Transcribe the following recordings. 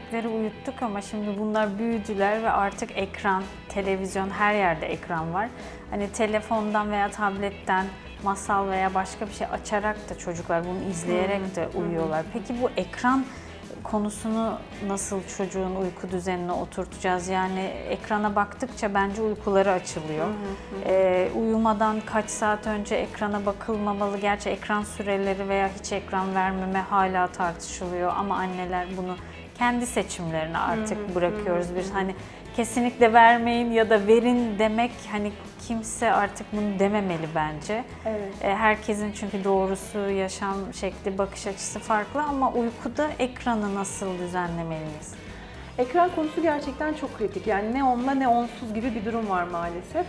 bebekleri uyuttuk ama şimdi bunlar büyüdüler ve artık ekran, televizyon her yerde ekran var. Hani telefondan veya tabletten masal veya başka bir şey açarak da çocuklar bunu izleyerek de uyuyorlar. Peki bu ekran konusunu nasıl çocuğun uyku düzenine oturtacağız? Yani ekrana baktıkça bence uykuları açılıyor. Ee, uyumadan kaç saat önce ekrana bakılmamalı. Gerçi ekran süreleri veya hiç ekran vermeme hala tartışılıyor ama anneler bunu kendi seçimlerine artık bırakıyoruz. Biz hani kesinlikle vermeyin ya da verin demek hani kimse artık bunu dememeli bence. Evet. E, Herkesin çünkü doğrusu, yaşam şekli, bakış açısı farklı ama uykuda ekranı nasıl düzenlemeliyiz? Ekran konusu gerçekten çok kritik. Yani ne onla ne onsuz gibi bir durum var maalesef.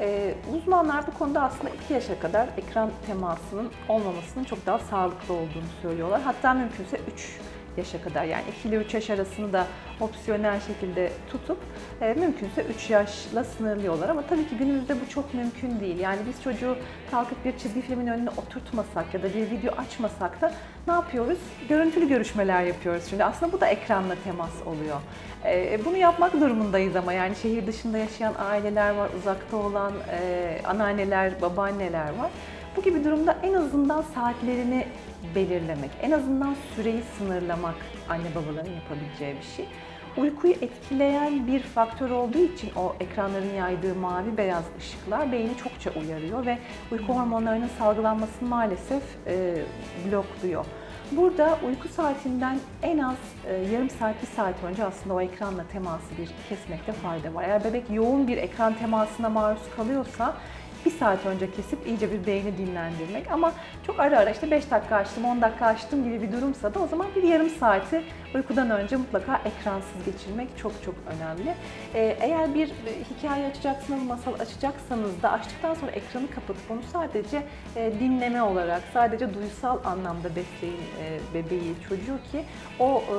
Ee, uzmanlar bu konuda aslında 2 yaşa kadar ekran temasının olmamasının çok daha sağlıklı olduğunu söylüyorlar. Hatta mümkünse 3 yaşa kadar yani 2 ile 3 yaş arasını da opsiyonel şekilde tutup e, mümkünse 3 yaşla sınırlıyorlar. Ama tabii ki günümüzde bu çok mümkün değil. Yani biz çocuğu kalkıp bir çizgi filmin önüne oturtmasak ya da bir video açmasak da ne yapıyoruz? Görüntülü görüşmeler yapıyoruz şimdi. Aslında bu da ekranla temas oluyor. E, bunu yapmak durumundayız ama yani şehir dışında yaşayan aileler var, uzakta olan e, anneanneler, babaanneler var. Bu gibi durumda en azından saatlerini belirlemek, en azından süreyi sınırlamak anne babaların yapabileceği bir şey. Uykuyu etkileyen bir faktör olduğu için o ekranların yaydığı mavi beyaz ışıklar beyni çokça uyarıyor ve uyku hormonlarının salgılanmasını maalesef e, blokluyor. Burada uyku saatinden en az e, yarım saat, bir saat önce aslında o ekranla teması bir kesmekte fayda var. Eğer bebek yoğun bir ekran temasına maruz kalıyorsa bir saat önce kesip iyice bir beyni dinlendirmek. Ama çok ara ara işte 5 dakika açtım, 10 dakika açtım gibi bir durumsa da o zaman bir yarım saati uykudan önce mutlaka ekransız geçirmek çok çok önemli. Ee, eğer bir e, hikaye açacaksınız, masal açacaksanız da açtıktan sonra ekranı kapatıp onu sadece e, dinleme olarak, sadece duysal anlamda besleyin e, bebeği, çocuğu ki o e,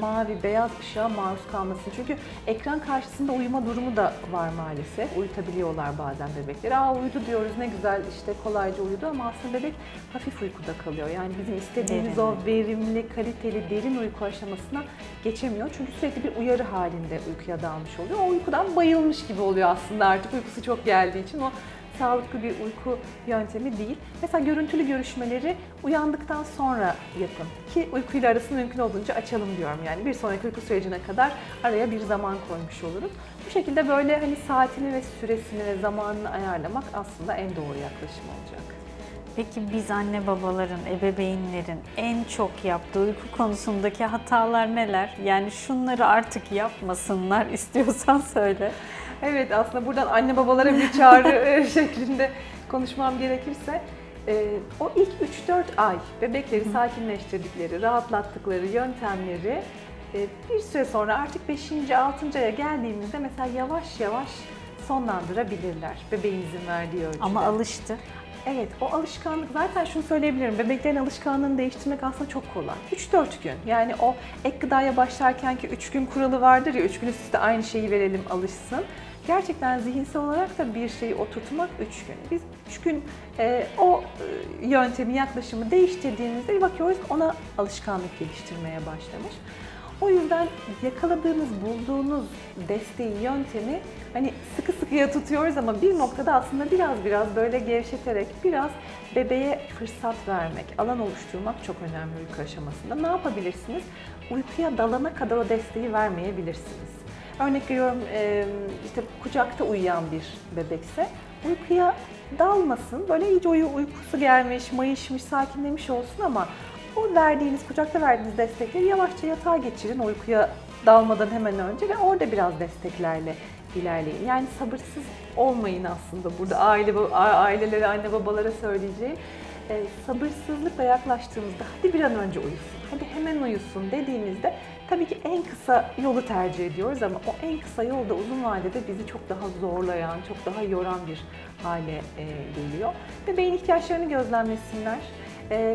mavi, beyaz ışığa maruz kalmasın. Çünkü ekran karşısında uyuma durumu da var maalesef. Uyutabiliyorlar bazen bebekleri. Aa uyudu diyoruz ne güzel işte kolayca uyudu ama aslında bebek hafif uykuda kalıyor. Yani bizim istediğimiz Derin. o verimli, kaliteli, derin uyku aşamasına geçemiyor. Çünkü sürekli bir uyarı halinde uykuya dalmış oluyor. O uykudan bayılmış gibi oluyor aslında artık uykusu çok geldiği için. O sağlıklı bir uyku yöntemi değil. Mesela görüntülü görüşmeleri uyandıktan sonra yapın ki uykuyla arasını mümkün olduğunca açalım diyorum. Yani bir sonraki uyku sürecine kadar araya bir zaman koymuş oluruz. Bu şekilde böyle hani saatini ve süresini ve zamanını ayarlamak aslında en doğru yaklaşım olacak. Peki biz anne babaların, ebeveynlerin en çok yaptığı uyku konusundaki hatalar neler? Yani şunları artık yapmasınlar istiyorsan söyle. Evet aslında buradan anne babalara bir çağrı e, şeklinde konuşmam gerekirse e, o ilk 3-4 ay bebekleri sakinleştirdikleri, rahatlattıkları yöntemleri e, bir süre sonra artık 5. 6. aya geldiğimizde mesela yavaş yavaş sonlandırabilirler bebeğinizin verdiği ölçüde. Ama alıştı. Evet, o alışkanlık zaten şunu söyleyebilirim. Bebeklerin alışkanlığını değiştirmek aslında çok kolay. 3-4 gün. Yani o ek gıdaya başlarken ki 3 gün kuralı vardır ya, 3 gün üst üste aynı şeyi verelim alışsın. Gerçekten zihinsel olarak da bir şeyi oturtmak 3 gün. Biz 3 gün e, o e, yöntemi, yaklaşımı değiştirdiğimizde bakıyoruz ona alışkanlık geliştirmeye başlamış. O yüzden yakaladığınız, bulduğunuz desteği, yöntemi hani sıkı sıkıya tutuyoruz ama bir noktada aslında biraz biraz böyle gevşeterek biraz bebeğe fırsat vermek, alan oluşturmak çok önemli uyku aşamasında. Ne yapabilirsiniz? Uykuya dalana kadar o desteği vermeyebilirsiniz. Örnek veriyorum işte kucakta uyuyan bir bebekse uykuya dalmasın. Böyle iyice uyu, uykusu gelmiş, mayışmış, sakinlemiş olsun ama o verdiğiniz, kucakta verdiğiniz destekleri yavaşça yatağa geçirin uykuya dalmadan hemen önce ve orada biraz desteklerle ilerleyin. Yani sabırsız olmayın aslında burada aile ailelere, anne babalara söyleyeceğim. Ee, sabırsızlıkla yaklaştığımızda hadi bir an önce uyusun, hadi hemen uyusun dediğimizde tabii ki en kısa yolu tercih ediyoruz ama o en kısa yolda uzun vadede bizi çok daha zorlayan, çok daha yoran bir hale e, geliyor. Bebeğin ihtiyaçlarını gözlemlesinler e,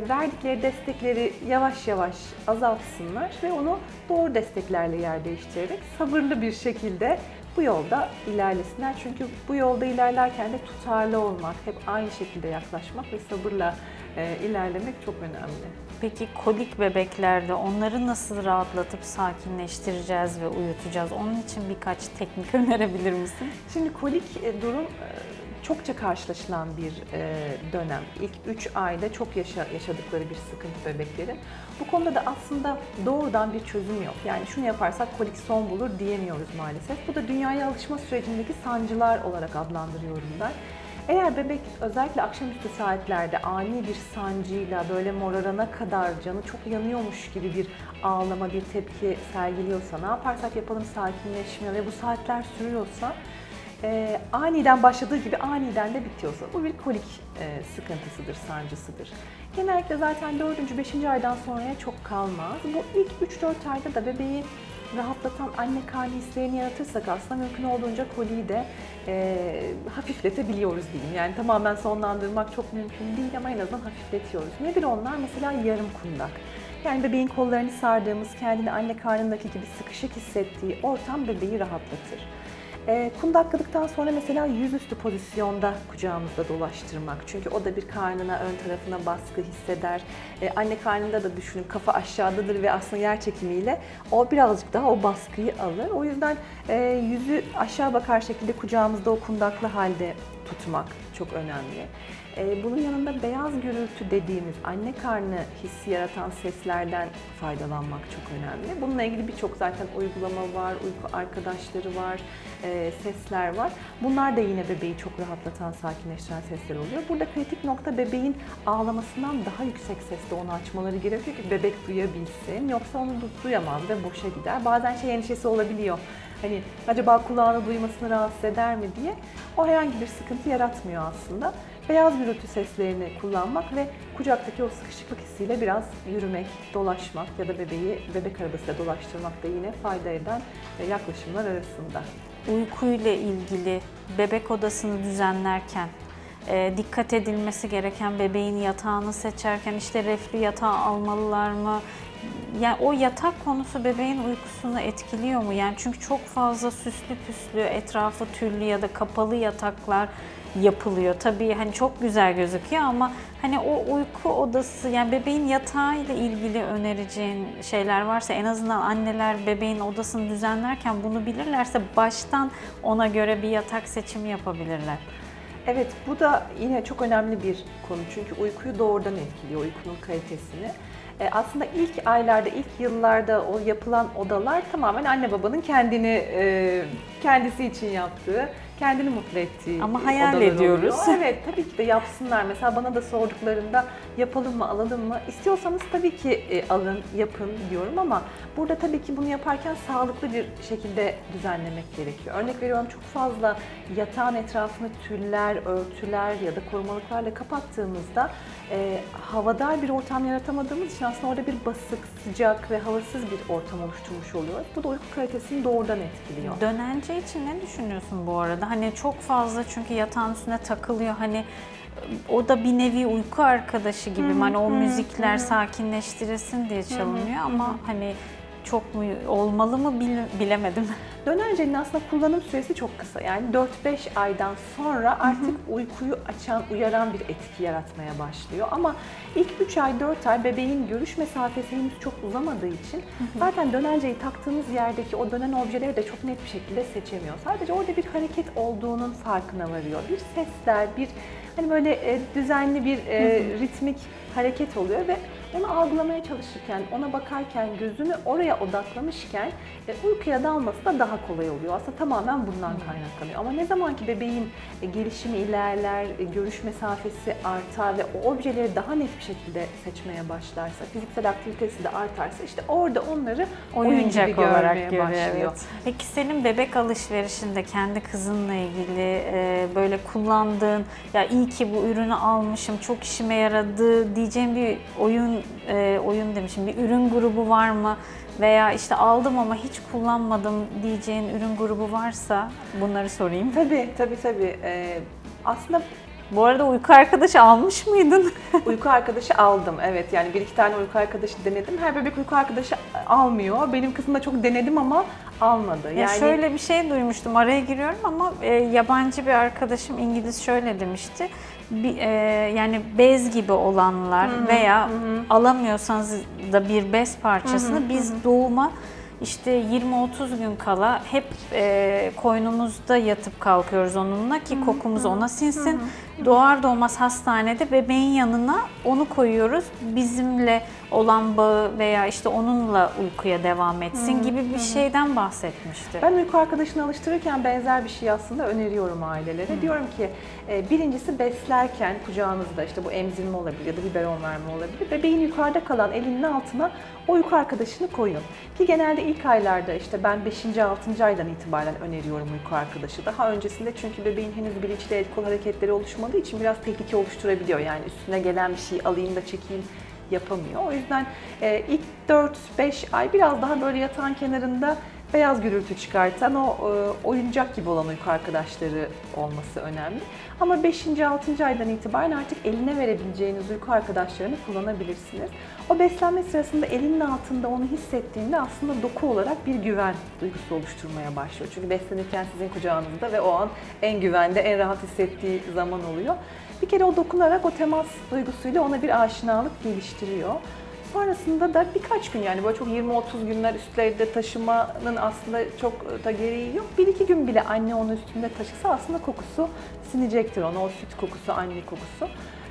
verdikleri destekleri yavaş yavaş azaltsınlar ve onu doğru desteklerle yer değiştirerek sabırlı bir şekilde bu yolda ilerlesinler. Çünkü bu yolda ilerlerken de tutarlı olmak, hep aynı şekilde yaklaşmak ve sabırla e, ilerlemek çok önemli. Peki kolik bebeklerde onları nasıl rahatlatıp sakinleştireceğiz ve uyutacağız? Onun için birkaç teknik önerebilir misin? Şimdi kolik e, durum e, çokça karşılaşılan bir e, dönem. İlk 3 ayda çok yaşa, yaşadıkları bir sıkıntı bebeklerin. Bu konuda da aslında doğrudan bir çözüm yok. Yani şunu yaparsak kolik son bulur diyemiyoruz maalesef. Bu da dünyaya alışma sürecindeki sancılar olarak adlandırıyorum ben. Eğer bebek özellikle akşamüstü saatlerde ani bir sancıyla böyle morarana kadar canı çok yanıyormuş gibi bir ağlama, bir tepki sergiliyorsa, ne yaparsak yapalım sakinleşmiyor ve bu saatler sürüyorsa e, aniden başladığı gibi aniden de bitiyorsa bu bir kolik e, sıkıntısıdır, sancısıdır. Genellikle zaten 4. 5. aydan sonraya çok kalmaz. Bu ilk 3-4 ayda da bebeği rahatlatan anne karnı hislerini yaratırsak aslında mümkün olduğunca koliyi de e, hafifletebiliyoruz diyeyim. Yani tamamen sonlandırmak çok mümkün değil ama en azından hafifletiyoruz. Nedir onlar? Mesela yarım kundak. Yani bebeğin kollarını sardığımız, kendini anne karnındaki gibi sıkışık hissettiği ortam bebeği rahatlatır. E, kundakladıktan sonra mesela yüzüstü pozisyonda kucağımızda dolaştırmak. Çünkü o da bir karnına, ön tarafına baskı hisseder. E, anne karnında da düşünün kafa aşağıdadır ve aslında yer çekimiyle o birazcık daha o baskıyı alır. O yüzden e, yüzü aşağı bakar şekilde kucağımızda o kundaklı halde tutmak çok önemli. E, bunun yanında beyaz gürültü dediğimiz anne karnı hissi yaratan seslerden faydalanmak çok önemli. Bununla ilgili birçok zaten uygulama var, uyku arkadaşları var, e, sesler var. Bunlar da yine bebeği çok rahatlatan, sakinleştiren sesler oluyor. Burada kritik nokta bebeğin ağlamasından daha yüksek sesle onu açmaları gerekiyor ki bebek duyabilsin. Yoksa onu du- duyamaz ve boşa gider. Bazen şey endişesi olabiliyor. Hani acaba kulağını duymasını rahatsız eder mi diye. O herhangi bir sıkıntı yaratmıyor aslında. Beyaz gürültü seslerini kullanmak ve kucaktaki o sıkışıklık hissiyle biraz yürümek, dolaşmak ya da bebeği bebek arabasıyla dolaştırmak da yine fayda eden e, yaklaşımlar arasında. Uykuyla ilgili bebek odasını düzenlerken e, dikkat edilmesi gereken bebeğin yatağını seçerken işte reflü yatağı almalılar mı? Yani o yatak konusu bebeğin uykusunu etkiliyor mu? Yani çünkü çok fazla süslü püslü, etrafı tüllü ya da kapalı yataklar yapılıyor. Tabii hani çok güzel gözüküyor ama hani o uyku odası yani bebeğin yatağıyla ilgili önereceğin şeyler varsa en azından anneler bebeğin odasını düzenlerken bunu bilirlerse baştan ona göre bir yatak seçimi yapabilirler. Evet, bu da yine çok önemli bir konu çünkü uykuyu doğrudan etkiliyor, uykunun kalitesini. E, aslında ilk aylarda, ilk yıllarda o yapılan odalar tamamen anne babanın kendini e, kendisi için yaptığı, kendini mutlu ettiği Ama hayal odalar ediyoruz. oluyor. Evet, tabii ki de yapsınlar. Mesela bana da sorduklarında yapalım mı, alalım mı? İstiyorsanız tabii ki e, alın, yapın diyorum ama burada tabii ki bunu yaparken sağlıklı bir şekilde düzenlemek gerekiyor. Örnek veriyorum çok fazla yatağın etrafını tüller, örtüler ya da korumalıklarla kapattığımızda e, havadar bir ortam yaratamadığımız için aslında orada bir basık, sıcak ve havasız bir ortam oluşturmuş oluyoruz. Bu da uyku kalitesini doğrudan etkiliyor. Dönence için ne düşünüyorsun bu arada? Hani çok fazla çünkü yatağın üstüne takılıyor. Hani o da bir nevi uyku arkadaşı gibi. Hı hani o müzikler hı. sakinleştiresin diye çalınıyor ama hani çok mu olmalı mı bil- bilemedim. Dönencenin aslında kullanım süresi çok kısa. Yani 4-5 aydan sonra artık uykuyu açan, uyaran bir etki yaratmaya başlıyor. Ama ilk 3 ay, 4 ay bebeğin görüş mesafesi henüz çok uzamadığı için zaten dönenceyi taktığımız yerdeki o dönen objeleri de çok net bir şekilde seçemiyor. Sadece orada bir hareket olduğunun farkına varıyor. Bir sesler, bir hani böyle e, düzenli bir e, ritmik hareket oluyor ve onu algılamaya çalışırken, ona bakarken, gözünü oraya odaklamışken e, uykuya dalması da daha kolay oluyor. Aslında tamamen bundan kaynaklanıyor. Ama ne zaman ki bebeğin e, gelişimi ilerler, e, görüş mesafesi artar ve o objeleri daha net bir şekilde seçmeye başlarsa, fiziksel aktivitesi de artarsa işte orada onları oyun Oyuncak gibi olarak görmeye görüyor. başlıyor. Evet. Peki senin bebek alışverişinde kendi kızınla ilgili e, böyle kullandığın ya iyi ki bu ürünü almışım çok işime yaradı diyeceğin bir oyun e, oyun demişim bir ürün grubu var mı? Veya işte aldım ama hiç kullanmadım diyeceğin ürün grubu varsa bunları sorayım. Tabii, tabii, tabii. Ee, aslında Bu arada uyku arkadaşı almış mıydın? Uyku arkadaşı aldım. Evet yani bir iki tane uyku arkadaşı denedim. Her bebek uyku arkadaşı almıyor. Benim kızımda çok denedim ama almadı. Ya şöyle bir şey duymuştum, araya giriyorum ama e, yabancı bir arkadaşım İngiliz şöyle demişti. Bir, e, yani bez gibi olanlar veya alamıyorsanız da bir bez parçasını biz doğuma işte 20-30 gün kala hep e, koynumuzda yatıp kalkıyoruz onunla ki kokumuz ona sinsin. Doğar doğmaz hastanede bebeğin yanına onu koyuyoruz. Bizimle olan bağı veya işte onunla uykuya devam etsin gibi bir şeyden bahsetmişti. Ben uyku arkadaşını alıştırırken benzer bir şey aslında öneriyorum ailelere. Diyorum ki e, birincisi beslerken kucağınızda işte bu emzirme olabilir ya da biberon verme olabilir. Bebeğin yukarıda kalan elinin altına o uyku arkadaşını koyun. Ki genelde ilk aylarda işte ben 5. 6. aydan itibaren öneriyorum uyku arkadaşı. Daha öncesinde çünkü bebeğin henüz bilinçli el kol hareketleri oluşmadığı için biraz tehlike oluşturabiliyor. Yani üstüne gelen bir şey alayım da çekeyim yapamıyor. O yüzden e, ilk 4-5 ay biraz daha böyle yatağın kenarında beyaz gürültü çıkartan o e, oyuncak gibi olan uyku arkadaşları olması önemli. Ama 5. 6. aydan itibaren artık eline verebileceğiniz uyku arkadaşlarını kullanabilirsiniz. O beslenme sırasında elinin altında onu hissettiğinde aslında doku olarak bir güven duygusu oluşturmaya başlıyor. Çünkü beslenirken sizin kucağınızda ve o an en güvende, en rahat hissettiği zaman oluyor. Bir kere o dokunarak o temas duygusuyla ona bir aşinalık geliştiriyor. Sonrasında da birkaç gün yani böyle çok 20-30 günler üstlerde taşımanın aslında çok da gereği yok. Bir iki gün bile anne onu üstünde taşısa aslında kokusu sinecektir ona, o süt kokusu, anne kokusu.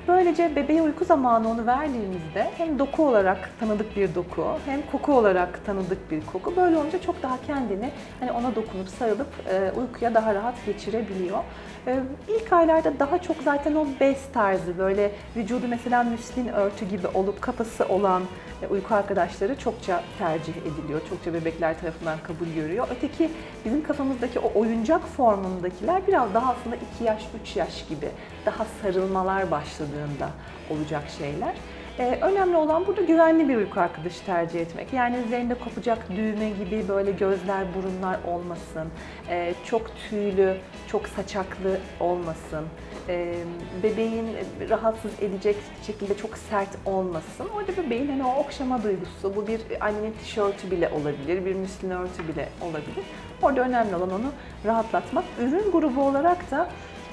Böylece bebeğe uyku zamanı onu verdiğimizde hem doku olarak tanıdık bir doku hem koku olarak tanıdık bir koku. Böyle olunca çok daha kendini hani ona dokunup sarılıp e, uykuya daha rahat geçirebiliyor. E, ilk aylarda daha çok zaten o bez tarzı böyle vücudu mesela müslin örtü gibi olup kafası olan e, uyku arkadaşları çokça tercih ediliyor. Çokça bebekler tarafından kabul görüyor. Öteki bizim kafamızdaki o oyuncak formundakiler biraz daha aslında 2 yaş, 3 yaş gibi daha sarılmalar başladığında olacak şeyler. Ee, önemli olan burada güvenli bir uyku arkadaşı tercih etmek. Yani üzerinde kopacak düğme gibi böyle gözler, burunlar olmasın. Ee, çok tüylü, çok saçaklı olmasın. Ee, bebeğin rahatsız edecek şekilde çok sert olmasın. Orada bebeğin hani o okşama duygusu, bu bir annenin tişörtü bile olabilir, bir müslin örtü bile olabilir. Orada önemli olan onu rahatlatmak. Ürün grubu olarak da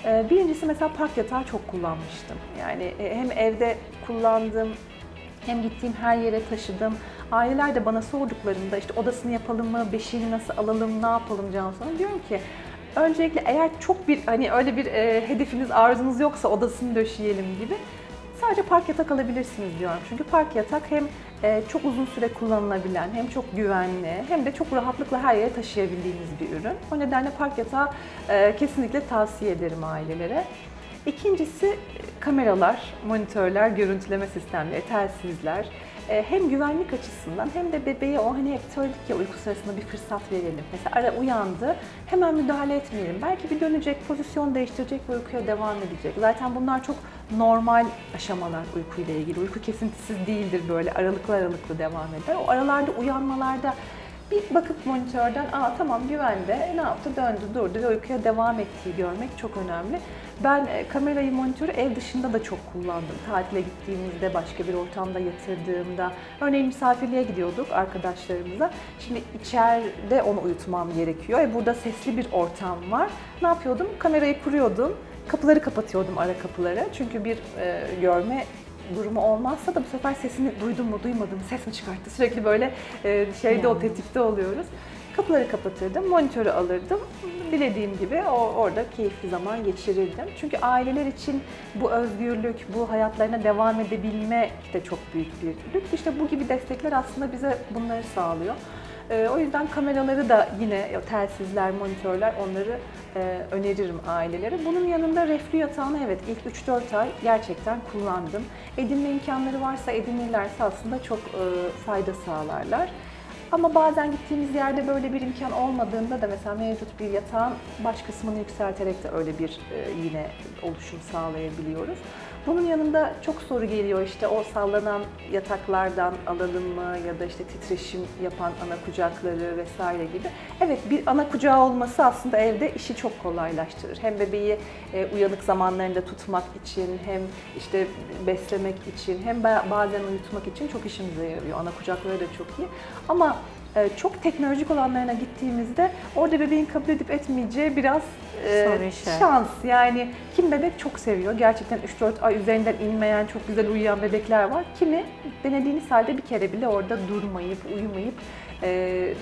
Birincisi mesela park yatağı çok kullanmıştım. Yani e, hem evde kullandım, hem gittiğim her yere taşıdım. Aileler de bana sorduklarında işte odasını yapalım mı, beşiğini nasıl alalım, ne yapalım Cansu'na diyorum ki öncelikle eğer çok bir hani öyle bir e, hedefiniz, arzunuz yoksa odasını döşeyelim gibi sadece park yatak alabilirsiniz diyorum. Çünkü park yatak hem e, çok uzun süre kullanılabilen, hem çok güvenli, hem de çok rahatlıkla her yere taşıyabildiğiniz bir ürün. O nedenle park yatağı e, kesinlikle tavsiye ederim ailelere. İkincisi kameralar, monitörler, görüntüleme sistemleri, telsizler. E, Hem güvenlik açısından hem de bebeğe o hani hep söyledik ya uyku sırasında bir fırsat verelim. Mesela ara uyandı, hemen müdahale etmeyelim. Belki bir dönecek, pozisyon değiştirecek ve uykuya devam edecek. Zaten bunlar çok normal aşamalar uykuyla ilgili. Uyku kesintisiz değildir böyle aralıklı aralıklı devam eder. O aralarda uyanmalarda bir bakıp monitörden aa tamam güvende ne yaptı döndü durdu ve uykuya devam ettiği görmek çok önemli. Ben e, kamerayı monitörü ev dışında da çok kullandım. Tatile gittiğimizde başka bir ortamda yatırdığımda örneğin misafirliğe gidiyorduk arkadaşlarımıza. Şimdi içeride onu uyutmam gerekiyor. E burada sesli bir ortam var. Ne yapıyordum? Kamerayı kuruyordum. Kapıları kapatıyordum ara kapıları. Çünkü bir e, görme durumu olmazsa da bu sefer sesini duydum mu duymadım mı ses mi çıkarttı sürekli böyle e, şeyde o tetikte oluyoruz. Kapıları kapatırdım, monitörü alırdım. Dilediğim gibi o, orada keyifli zaman geçirirdim. Çünkü aileler için bu özgürlük, bu hayatlarına devam edebilmek de çok büyük bir lüks. İşte bu gibi destekler aslında bize bunları sağlıyor. Ee, o yüzden kameraları da yine telsizler, monitörler onları e, öneririm ailelere. Bunun yanında reflü yatağını evet ilk 3-4 ay gerçekten kullandım. Edinme imkanları varsa edinirlerse aslında çok e, fayda sağlarlar. Ama bazen gittiğimiz yerde böyle bir imkan olmadığında da mesela mevcut bir yatağın baş kısmını yükselterek de öyle bir e, yine oluşum sağlayabiliyoruz. Bunun yanında çok soru geliyor işte o sallanan yataklardan alalım mı ya da işte titreşim yapan ana kucakları vesaire gibi. Evet bir ana kucağı olması aslında evde işi çok kolaylaştırır. Hem bebeği e, uyanık zamanlarında tutmak için hem işte beslemek için hem ba- bazen uyutmak için çok işimize yarıyor. Ana kucakları da çok iyi. Ama çok teknolojik olanlarına gittiğimizde orada bebeğin kabul edip etmeyeceği biraz e, şans. Yani kim bebek çok seviyor. Gerçekten 3-4 ay üzerinden inmeyen, çok güzel uyuyan bebekler var. Kimi denediğiniz halde bir kere bile orada durmayıp, uyumayıp e,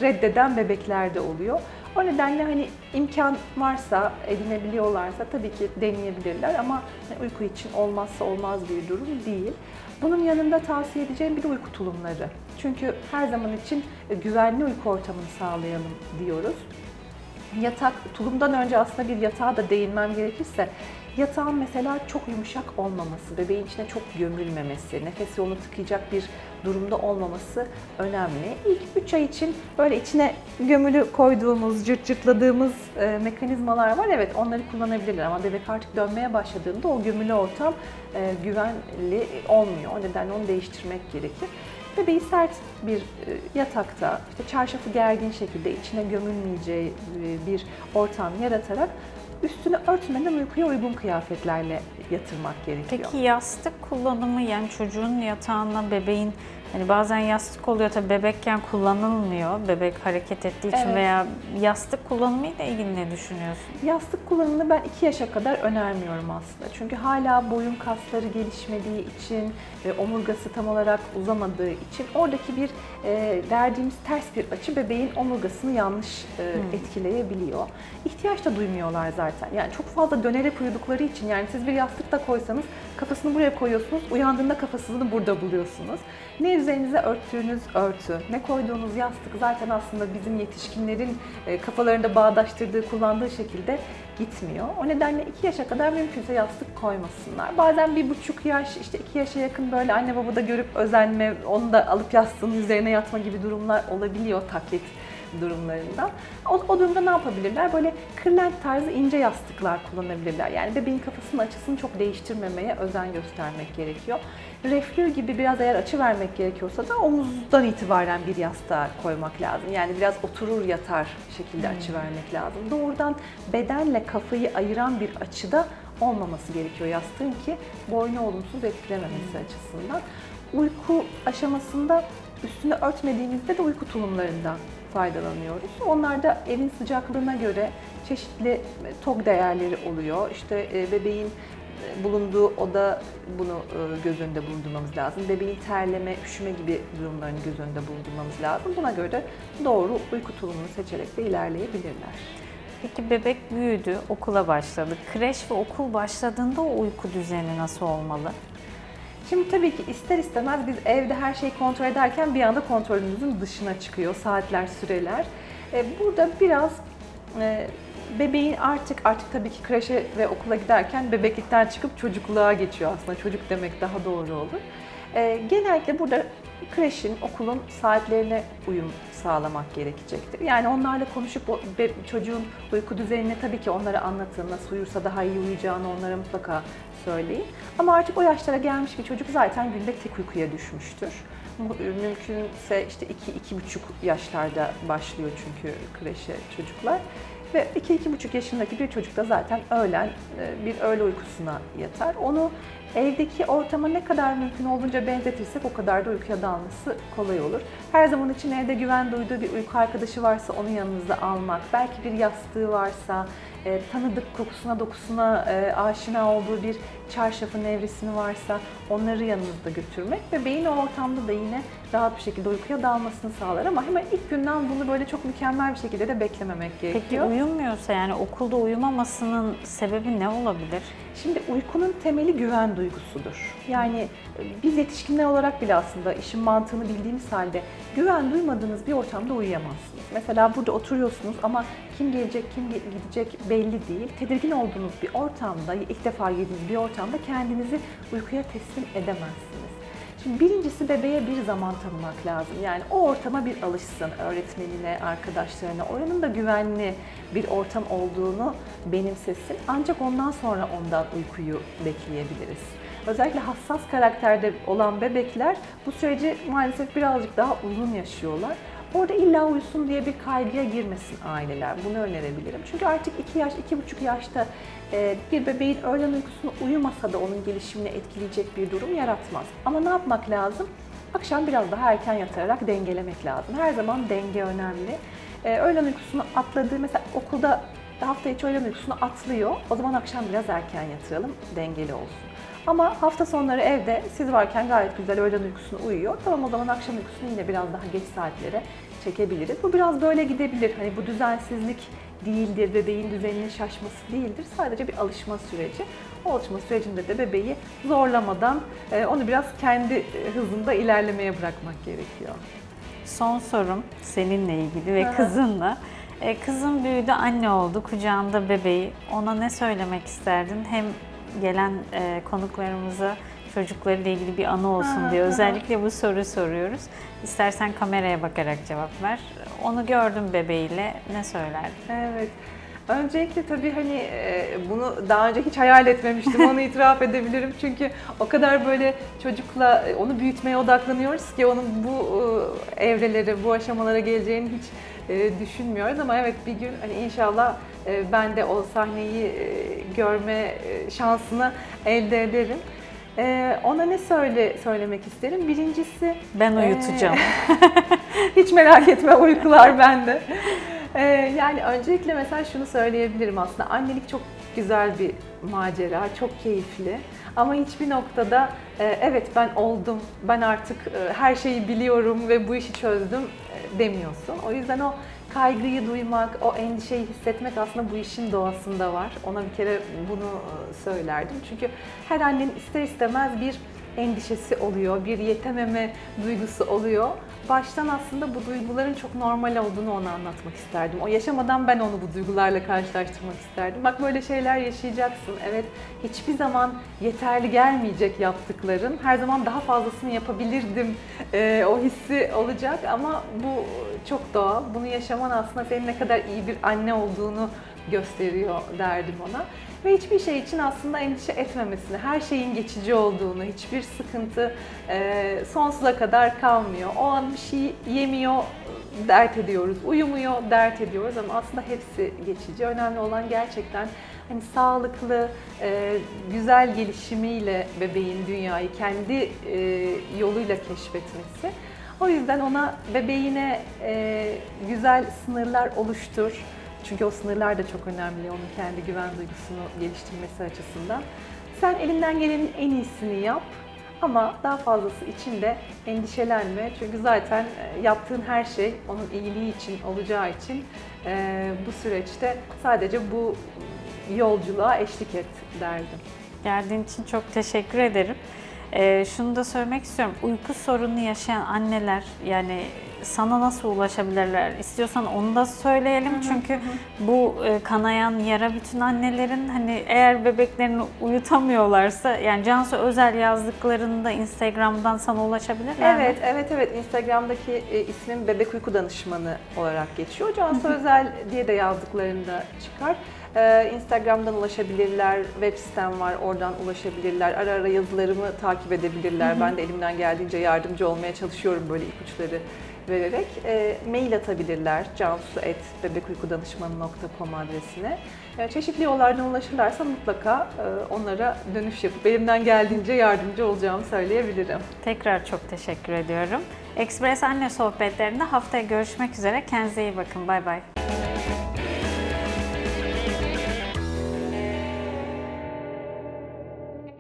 reddeden bebekler de oluyor. O nedenle hani imkan varsa, edinebiliyorlarsa tabii ki deneyebilirler ama hani uyku için olmazsa olmaz bir durum değil. Bunun yanında tavsiye edeceğim bir de uyku tulumları. Çünkü her zaman için e, güvenli uyku ortamını sağlayalım diyoruz. Yatak, tulumdan önce aslında bir yatağa da değinmem gerekirse yatağın mesela çok yumuşak olmaması, bebeğin içine çok gömülmemesi, nefes yolunu tıkayacak bir durumda olmaması önemli. İlk 3 ay için böyle içine gömülü koyduğumuz, cırt cırtladığımız e, mekanizmalar var. Evet onları kullanabilirler ama bebek artık dönmeye başladığında o gömülü ortam e, güvenli olmuyor. O nedenle onu değiştirmek gerekir. Bebeği sert bir e, yatakta, işte çarşafı gergin şekilde içine gömülmeyeceği e, bir ortam yaratarak üstünü örtmeden uykuya uygun kıyafetlerle yatırmak gerekiyor. Peki yastık kullanımı yani çocuğun yatağına bebeğin hani bazen yastık oluyor tabii bebekken kullanılmıyor bebek hareket ettiği için Evet. veya yastık kullanımı ile ilgili ne düşünüyorsun? Yastık kullanımını ben 2 yaşa kadar önermiyorum aslında. Çünkü hala boyun kasları gelişmediği için ve omurgası tam olarak uzamadığı için oradaki bir e, verdiğimiz ters bir açı bebeğin omurgasını yanlış e, etkileyebiliyor. İhtiyaç da duymuyorlar zaten. Yani çok fazla dönerek uyudukları için yani siz bir yastık da koysanız kafasını buraya koyuyorsunuz, uyandığında kafasını burada buluyorsunuz. Ne üzerinize örttüğünüz örtü, ne koyduğunuz yastık zaten aslında bizim yetişkinlerin e, kafalarında bağdaştırdığı, kullandığı şekilde gitmiyor. O nedenle 2 yaşa kadar mümkünse yastık koymasınlar. Bazen bir buçuk yaş, işte 2 yaşa yakın böyle anne babada görüp özenme, onu da alıp yastığın üzerine yatma gibi durumlar olabiliyor taklit durumlarında. O, o durumda ne yapabilirler? Böyle kırlent tarzı ince yastıklar kullanabilirler. Yani bebeğin kafasının açısını çok değiştirmemeye özen göstermek gerekiyor. Reflü gibi biraz eğer açı vermek gerekiyorsa da omuzdan itibaren bir yastığa koymak lazım. Yani biraz oturur yatar şekilde açı vermek lazım. Doğrudan bedenle kafayı ayıran bir açıda olmaması gerekiyor yastığın ki boynu olumsuz etkilememesi açısından. Uyku aşamasında üstünü örtmediğimizde de uyku tulumlarından faydalanıyoruz. Onlar da evin sıcaklığına göre çeşitli TOG değerleri oluyor. İşte e, bebeğin bulunduğu oda bunu e, göz önünde bulundurmamız lazım. Bebeğin terleme, üşüme gibi durumlarını göz önünde bulundurmamız lazım. Buna göre de doğru uyku tulumunu seçerek de ilerleyebilirler. Peki bebek büyüdü, okula başladı. Kreş ve okul başladığında o uyku düzeni nasıl olmalı? Şimdi tabii ki ister istemez biz evde her şeyi kontrol ederken bir anda kontrolümüzün dışına çıkıyor saatler, süreler. E, Burada biraz e, bebeğin artık artık tabii ki kreşe ve okula giderken bebeklikten çıkıp çocukluğa geçiyor aslında. Çocuk demek daha doğru olur. E, Genellikle burada kreşin, okulun saatlerine uyum sağlamak gerekecektir. Yani onlarla konuşup çocuğun uyku düzenini tabii ki onlara anlatın. Nasıl uyursa daha iyi uyuyacağını onlara mutlaka söyleyin. Ama artık o yaşlara gelmiş bir çocuk zaten günde tek uykuya düşmüştür. Mümkünse işte 2-2,5 yaşlarda başlıyor çünkü kreşe çocuklar. Ve 2-2,5 yaşındaki bir çocuk da zaten öğlen e, bir öğle uykusuna yatar. Onu evdeki ortama ne kadar mümkün olduğunca benzetirsek o kadar da uykuya dalması kolay olur. Her zaman için evde güven duyduğu bir uyku arkadaşı varsa onu yanınızda almak, belki bir yastığı varsa, e, tanıdık kokusuna, dokusuna e, aşina olduğu bir çarşafı, nevresini varsa onları yanınızda götürmek bebeğin o ortamda da yine rahat bir şekilde uykuya dalmasını sağlar ama hemen ilk günden bunu böyle çok mükemmel bir şekilde de beklememek Peki gerekiyor. uyumuyorsa yani okulda uyumamasının sebebi ne olabilir? Şimdi uykunun temeli güven duygusudur. Yani e, biz yetişkinler olarak bile aslında işin mantığını bildiğimiz halde güven duymadığınız bir ortamda uyuyamazsınız. Mesela burada oturuyorsunuz ama kim gelecek, kim gidecek belli değil. Tedirgin olduğunuz bir ortamda, ilk defa girdiğiniz bir ortamda kendinizi uykuya teslim edemezsiniz. Birincisi bebeğe bir zaman tanımak lazım. Yani o ortama bir alışsın, öğretmenine, arkadaşlarına, oranın da güvenli bir ortam olduğunu benimsesin. Ancak ondan sonra ondan uykuyu bekleyebiliriz. Özellikle hassas karakterde olan bebekler bu süreci maalesef birazcık daha uzun yaşıyorlar. Orada illa uyusun diye bir kaygıya girmesin aileler. Bunu önerebilirim. Çünkü artık 2 yaş, 2,5 yaşta e, bir bebeğin öğlen uykusunu uyumasa da onun gelişimini etkileyecek bir durum yaratmaz. Ama ne yapmak lazım? akşam biraz daha erken yatırarak dengelemek lazım. Her zaman denge önemli. Ee, öğlen uykusunu atladığı, mesela okulda hafta içi öğlen uykusunu atlıyor. O zaman akşam biraz erken yatıralım, dengeli olsun. Ama hafta sonları evde siz varken gayet güzel öğlen uykusunu uyuyor. Tamam o zaman akşam uykusunu yine biraz daha geç saatlere çekebiliriz. Bu biraz böyle gidebilir. Hani bu düzensizlik değildir, bebeğin düzeninin şaşması değildir. Sadece bir alışma süreci. O alışma sürecinde de bebeği zorlamadan e, onu biraz kendi e, hızında ilerlemeye bırakmak gerekiyor. Son sorum seninle ilgili ve kızınla. E, kızın büyüdü, anne oldu, kucağında bebeği. Ona ne söylemek isterdin? Hem gelen e, konuklarımıza çocuklarıyla ilgili bir anı olsun diye özellikle bu soruyu soruyoruz. İstersen kameraya bakarak cevap ver. Onu gördüm bebeğiyle, ne söylerdin? Evet. Öncelikle tabii hani e, bunu daha önce hiç hayal etmemiştim onu itiraf edebilirim çünkü o kadar böyle çocukla e, onu büyütmeye odaklanıyoruz ki onun bu e, evrelere, bu aşamalara geleceğini hiç düşünmüyoruz ama evet bir gün hani inşallah ben de o sahneyi görme şansını elde ederim. E, Ona ne söyle söylemek isterim? Birincisi Ben Ee, uyutacağım. hiç merak etme uykular bende. Ee, yani öncelikle mesela şunu söyleyebilirim aslında annelik çok güzel bir macera, çok keyifli. Ama hiçbir noktada e, evet ben oldum, ben artık e, her şeyi biliyorum ve bu işi çözdüm e, demiyorsun. O yüzden o kaygıyı duymak, o endişeyi hissetmek aslında bu işin doğasında var. Ona bir kere bunu e, söylerdim. Çünkü her annenin ister istemez bir endişesi oluyor, bir yetememe duygusu oluyor. Baştan aslında bu duyguların çok normal olduğunu ona anlatmak isterdim. O yaşamadan ben onu bu duygularla karşılaştırmak isterdim. Bak böyle şeyler yaşayacaksın. Evet, hiçbir zaman yeterli gelmeyecek yaptıkların. Her zaman daha fazlasını yapabilirdim. Ee, o hissi olacak ama bu çok doğal. Bunu yaşaman aslında senin ne kadar iyi bir anne olduğunu gösteriyor derdim ona. Ve hiçbir şey için aslında endişe etmemesini, her şeyin geçici olduğunu, hiçbir sıkıntı e, sonsuza kadar kalmıyor. O an bir şey yemiyor, dert ediyoruz, uyumuyor, dert ediyoruz ama aslında hepsi geçici. Önemli olan gerçekten hani sağlıklı, e, güzel gelişimiyle bebeğin dünyayı kendi e, yoluyla keşfetmesi. O yüzden ona bebeğine e, güzel sınırlar oluştur. Çünkü o sınırlar da çok önemli onun kendi güven duygusunu geliştirmesi açısından. Sen elinden gelenin en iyisini yap ama daha fazlası için de endişelenme. Çünkü zaten e, yaptığın her şey onun iyiliği için olacağı için e, bu süreçte sadece bu yolculuğa eşlik et derdim. Geldiğin için çok teşekkür ederim. Ee, şunu da söylemek istiyorum. Uyku sorunu yaşayan anneler yani sana nasıl ulaşabilirler? İstiyorsan onu da söyleyelim. Çünkü bu e, kanayan yara bütün annelerin hani eğer bebeklerini uyutamıyorlarsa yani Cansu Özel yazdıklarında Instagram'dan sana ulaşabilirler mi? Evet, evet, evet. Instagram'daki e, ismim Bebek Uyku Danışmanı olarak geçiyor. Cansu Özel diye de yazdıklarında çıkar. Ee, Instagram'dan ulaşabilirler, web sitem var, oradan ulaşabilirler. Ara ara yazılarımı takip edebilirler. Ben de elimden geldiğince yardımcı olmaya çalışıyorum böyle ipuçları vererek. E, mail atabilirler cansu.bebekuykudanışmanı.com adresine. E, çeşitli yollardan ulaşırlarsa mutlaka e, onlara dönüş yapıp elimden geldiğince yardımcı olacağımı söyleyebilirim. Tekrar çok teşekkür ediyorum. Express Anne sohbetlerinde haftaya görüşmek üzere. Kendinize iyi bakın. Bay bay.